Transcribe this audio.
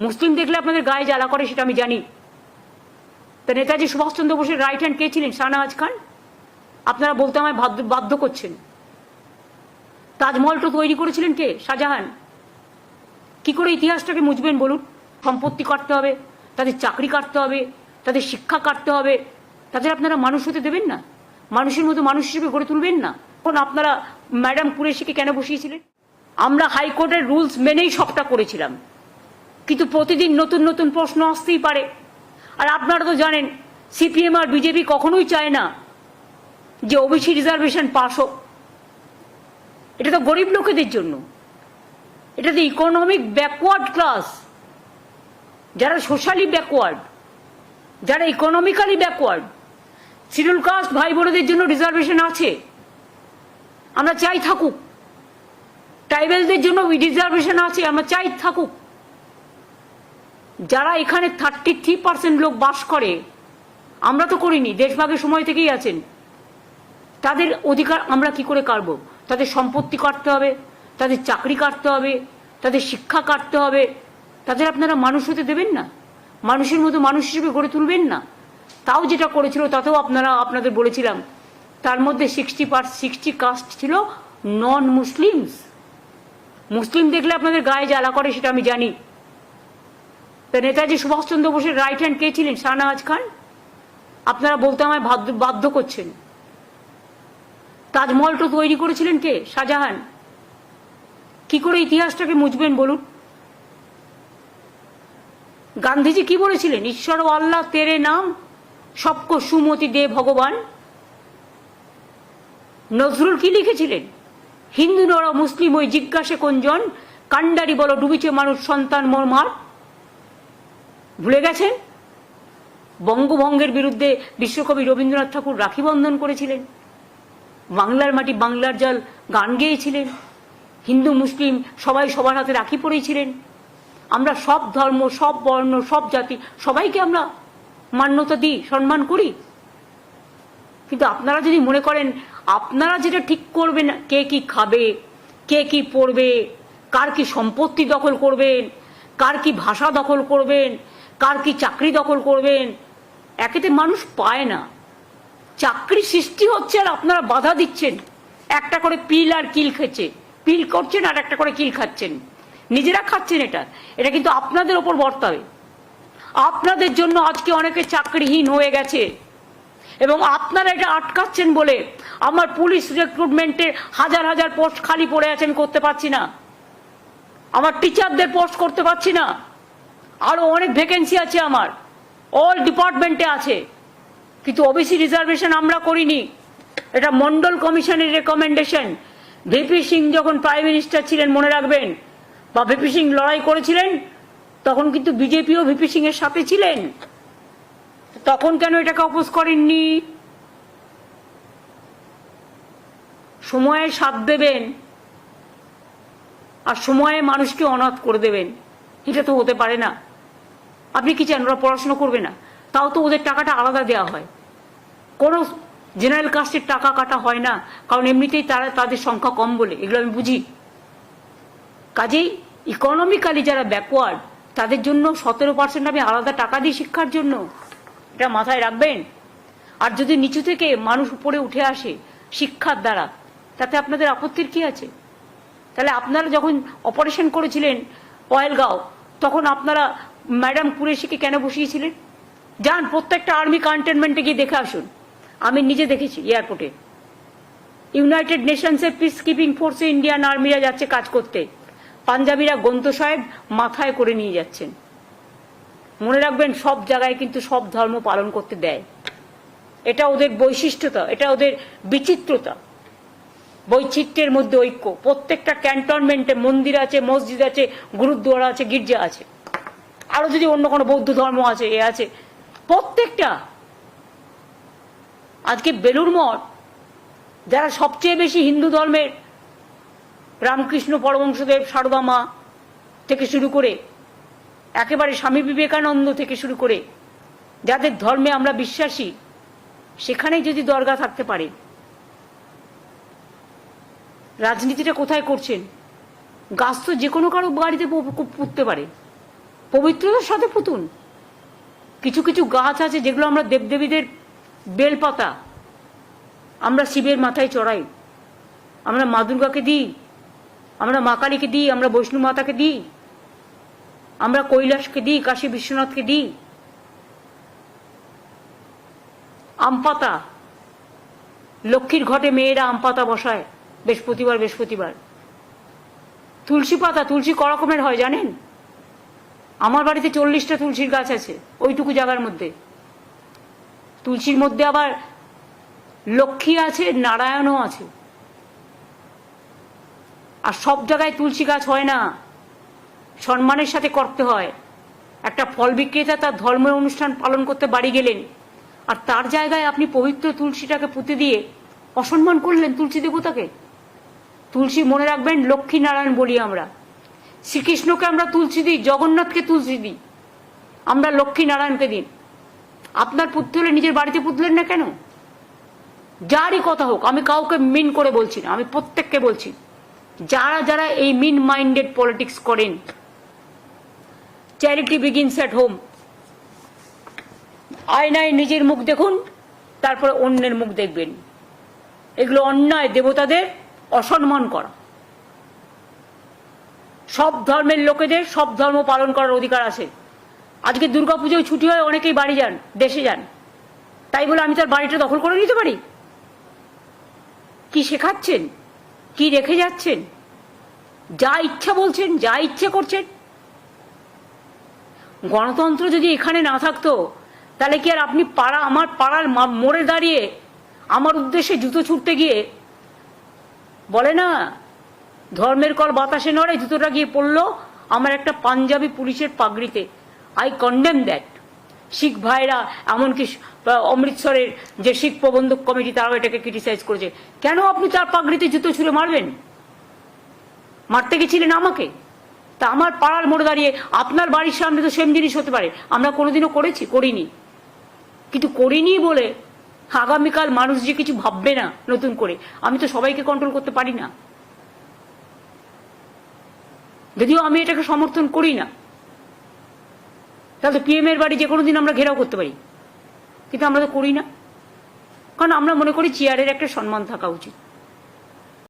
মুসলিম দেখলে আপনাদের গায়ে জ্বালা করে, সেটা আমি জানি। তা নেতাজি সুভাষচন্দ্র বোসের রাইট হ্যান্ড কে ছিলেন? শাহনাজ খান? আপনারা বলতে আমায় বাধ্য করছেন। তাজমহলটা তৈরি করেছিলেন কে? শাহজাহান। কি করে ইতিহাসটাকে মুছবেন বলুন? সম্পত্তি কাটতে হবে, তাদের চাকরি কাটতে হবে, তাদের শিক্ষা কাটতে হবে। তাদের আপনারা মানুষ হতে দেবেন না? মানুষের মতো মানুষ হিসেবে গড়ে তুলবেন না? এখন আপনারা ম্যাডাম কুরেশিকে কেন বসিয়েছিলেন? আমরা হাইকোর্টের রুলস মেনেই সবটা করেছিলাম। কিন্তু প্রতিদিন নতুন নতুন প্রশ্ন আসতেই পারে। আর আপনারা তো জানেন, সিপিএম আর বিজেপি কখনোই চায় না যে ওবিসি রিজার্ভেশন পাস হোক। এটা তো গরিব লোকেদের জন্য। এটা তো ইকোনমিক ব্যাকওয়ার্ড ক্লাস যারা সোশ্যালি ব্যাকওয়ার্ড যারা ইকোনমিক্যালি ব্যাকওয়ার্ড শিডিউল কাস্ট ভাই বোনেদের জন্য রিজার্ভেশন আছে। আমরা চাই থাকুক। ট্রাইবেলদের জন্য রিজার্ভেশন আছে, আমরা চাই থাকুক। যারা এখানে থার্টি থ্রি পার্সেন্ট লোক বাস করে, আমরা তো করিনি, দেশভাগের সময় থেকেই আছেন। তাদের অধিকার আমরা কি করে কাটব? তাদের সম্পত্তি কাটতে হবে, তাদের চাকরি কাটতে হবে, তাদের শিক্ষা কাটতে হবে। তাদের আপনারা মানুষ হতে দেবেন না। মানুষের মতো মানুষ হিসেবে গড়ে তুলবেন না। তাও যেটা করেছিল, তাতেও আপনারা, আপনাদের বলেছিলাম, তার মধ্যে সিক্সটি পার সিক্সটি কাস্ট ছিল নন মুসলিমস মুসলিম দেখলে আপনাদের গায়ে জ্বালা করে, সেটা আমি জানি। নেতাজি সুভাষচন্দ্র বোসের রাইট হ্যান্ড কে ছিলেন? শাহনাজ খান? আপনারা বলতে আমায় বাধ্য করছেন। তাজমহলটা তৈরি করেছিলেন কে? শাহজাহান। কি করে ইতিহাসটাকে মুছবেন বলুন? গান্ধীজি কি বলেছিলেন? ঈশ্বর ও আল্লাহ তেরে নাম, সবক সুমতি দে ভগবান। নজরুল কি লিখেছিলেন? হিন্দু নর মুসলিম ওই জিজ্ঞাসে কোনজন? কান্ডারি বলো, ডুবিছে মানুষ সন্তান মার ভুলে গেছেন? বঙ্গভঙ্গের বিরুদ্ধে বিশ্বকবি রবীন্দ্রনাথ ঠাকুর রাখি বন্ধন করেছিলেন। বাংলার মাটি বাংলার জল গান গেয়েছিলেন। হিন্দু, মুসলিম সবাই সবার হাতে রাখি পড়েছিলেন আমরা সব ধর্ম, সব বর্ণ, সব জাতি, সবাইকে আমরা মান্যতা দিই, সম্মান করি। কিন্তু আপনারা যদি মনে করেন, আপনারা যেটা ঠিক করবেন, কে কি খাবে, কে কি পড়বে, কার কি সম্পত্তি দখল করবেন, কার কি ভাষা দখল করবেন কার কি চাকরি দখল করবেন? একেতে মানুষ পায় না। চাকরি সৃষ্টি হচ্ছে আর আপনারা বাধা দিচ্ছেন। একটা করে পিল আর কিল খেচ্ছে। পিল করছেন আর একটা করে কিল খাচ্ছেন। নিজেরা খাচ্ছেন এটা। এটা কিন্তু আপনাদের ওপর বর্তাবে। আপনাদের জন্য আজকে অনেকে চাকরিহীন হয়ে গেছে। এবং আপনারা এটা আটকাচ্ছেন বলে আমার পুলিশ রিক্রুটমেন্টে হাজার হাজার পোস্ট খালি পড়ে আছে, আমি করতে পারছি না। আমার টিচারদের পোস্ট করতে পারছি না। আরও অনেক ভ্যাকেন্সি আছে আমার। অল ডিপার্টমেন্টে আছে। কিন্তু ওবিসি রিজার্ভেশন আমরা করিনি। এটা মন্ডল কমিশনের রেকমেন্ডেশন ভিপি সিং যখন প্রাইম মিনিস্টার ছিলেন, মনে রাখবেন, বা ভিপি সিং লড়াই করেছিলেন, তখন কিন্তু বিজেপিও ভিপি সিং এর সাথে ছিলেন। তখন কেন এটাকে অপোজ করেননি? সময়ে সাথ দেবেন আর সময়ে মানুষকে অনাথ করে দেবেন। এটা তো হতে পারে না। আপনি কি চান, ওরা পড়াশোনা করবে না? তাও তো ওদের টাকাটা আলাদা দেওয়া হয়। কোনো জেনারেল কাস্টের টাকা কাটা হয় না, কারণ এমনিতেই তারা তাদের সংখ্যা কম বলে, এগুলো আমি বুঝি। কাজেই ইকোনমিক্যালি যারা ব্যাকওয়ার্ড তাদের জন্য সতেরো পার্সেন্ট আমি আলাদা টাকা দিই শিক্ষার জন্য। এটা মাথায় রাখবেন। আর যদি নিচু থেকে মানুষ উপরে উঠে আসে শিক্ষার দ্বারা, তাতে আপনাদের আপত্তির কি আছে? তাহলে আপনারা যখন অপারেশন করেছিলেন পয়েলগাঁও তখন আপনারা ম্যাডাম কুরেশিকে কেন বসিয়েছিলেন? যান, প্রত্যেকটা আর্মি কন্টেনমেন্টে গিয়ে দেখে আসুন। আমি নিজে দেখেছি এয়ারপোর্টে। ইউনাইটেড নেশনসের পিস কিপিং ফোর্সে ইন্ডিয়ান আর্মিরা যাচ্ছে কাজ করতে। পাঞ্জাবিরা গন্ত সাহেব মাথায় করে নিয়ে যাচ্ছেন। মনে রাখবেন, সব জায়গায় কিন্তু সব ধর্ম পালন করতে দেয়। এটা ওদের বৈশিষ্ট্যতা, এটা ওদের বিচিত্রতা। বৈচিত্র্যের মধ্যে ঐক্য। প্রত্যেকটা ক্যান্টনমেন্টে মন্দির আছে, মসজিদ আছে, গুরুদ্বারা আছে, গির্জা আছে। আরও যদি অন্য কোনো বৌদ্ধ ধর্ম আছে, এ আছে, প্রত্যেকটা। আজকে বেলুর মঠ, যারা সবচেয়ে বেশি হিন্দু ধর্মের, রামকৃষ্ণ পরমংশদেব সারদা মা থেকে শুরু করে, একেবারে স্বামী বিবেকানন্দ থেকে শুরু করে, যাদের ধর্মে আমরা বিশ্বাসী, সেখানেই যদি দরগা থাকতে পারে, রাজনীতিটা কোথায় করছেন? গাছ তো যে কোনো কারও বাড়িতে পুঁততে পারে। পবিত্রতার সাথে পুতুন। কিছু কিছু গাছ আছে যেগুলো আমরা দেবদেবীদের বেলপাতা। আমরা শিবের মাথায় চড়াই। আমরা মা দুর্গাকে দিই। আমরা মা কালীকে দিই, আমরা বৈষ্ণু মাতাকে দিই। আমরা কৈলাসকে দিই, কাশী বিশ্বনাথকে দিই। আম পাতা লক্ষ্মীর ঘটে মেয়েরা আম পাতা বসায় বৃহস্পতিবার বৃহস্পতিবার। তুলসী পাতা, তুলসী ক রকমের হয়, জানেন? আমার বাড়িতে চল্লিশটা তুলসীর গাছ আছে, ওইটুকু জায়গার মধ্যে। তুলসীর মধ্যে আবার লক্ষ্মী আছে, নারায়ণও আছে। আর সব জায়গায় তুলসী গাছ হয় না। সম্মানের সাথে করতে হয়। একটা ফল বিক্রেতা তার ধর্মীয় অনুষ্ঠান পালন করতে বাড়ি গেলেন, আর তার জায়গায় আপনি পবিত্র তুলসীটাকে পুঁতে দিয়ে অসম্মান করলেন তুলসী দেবতাকে। তুলসী মনে রাখবেন, লক্ষ্মী নারায়ণ বলি আমরা। শ্রীকৃষ্ণকে আমরা তুলসী দিই, জগন্নাথকে তুলসী দিই। আমরা লক্ষ্মী নারায়ণকে দিন আপনার পুত্র হলে নিজের বাড়িতে পুতলেন না কেন? যারই কথা হোক, আমি কাউকে মিন করে বলছি না, আমি প্রত্যেককে বলছি, যারা যারা এই মিন মাইন্ডেড পলিটিক্স করেন চ্যারিটি বিগিনস অ্যাট হোম আয়নায় নিজের মুখ দেখুন, তারপরে অন্যের মুখ দেখবেন। এগুলো অন্যায় দেবতাদের অসম্মান করা। সব ধর্মের লোকেদের সব ধর্ম পালন করার অধিকার আছে। আজকে দুর্গাপুজোয় ছুটি হয় অনেকেই বাড়ি যান, দেশে যান। তাই বলে আমি তার বাড়িটা দখল করে নিতে পারি? কি শেখাচ্ছেন? কি রেখে যাচ্ছেন? যা ইচ্ছা বলছেন, যা ইচ্ছে করছেন। গণতন্ত্র যদি এখানে না থাকতো, তাহলে কি আর আপনি পাড়া, আমার পাড়ার মোড়ে দাঁড়িয়ে আমার উদ্দেশ্যে জুতো ছুটতে গিয়ে বলে না ধর্মের কল বাতাসে নড়ে জুতোটা গিয়ে পড়ল আমার একটা পাঞ্জাবি পুলিশের পাগড়িতে। আই কন্ডেম দ্যাট শিখ ভাইরা, এমনকি অমৃতসরের যে শিখ প্রবন্ধক কমিটি, তারাও এটাকে ক্রিটিসাইজ করেছে। কেন আপনি তার পাগড়িতে জুতো ছুঁড়ে মারবেন? মারতে গেছিলেন আমাকে? তা আমার পাড়ার মোড়ে দাঁড়িয়ে আপনার বাড়ির সামনে তো সেম জিনিস হতে পারে। আমরা কোনোদিনও করেছি, করিনি। কিন্তু করিনি বলে আগামীকাল মানুষ যে কিছু ভাববে না নতুন করে, আমি তো সবাইকে কন্ট্রোল করতে পারি না। যদিও আমি এটাকে সমর্থন করি না। তাহলে পিএম এর বাড়ি যে কোনো দিন আমরা ঘেরাও করতে পারি। কিন্তু আমরা তো করি না। কারণ আমরা মনে করি চেয়ারের একটা সম্মান থাকা উচিত।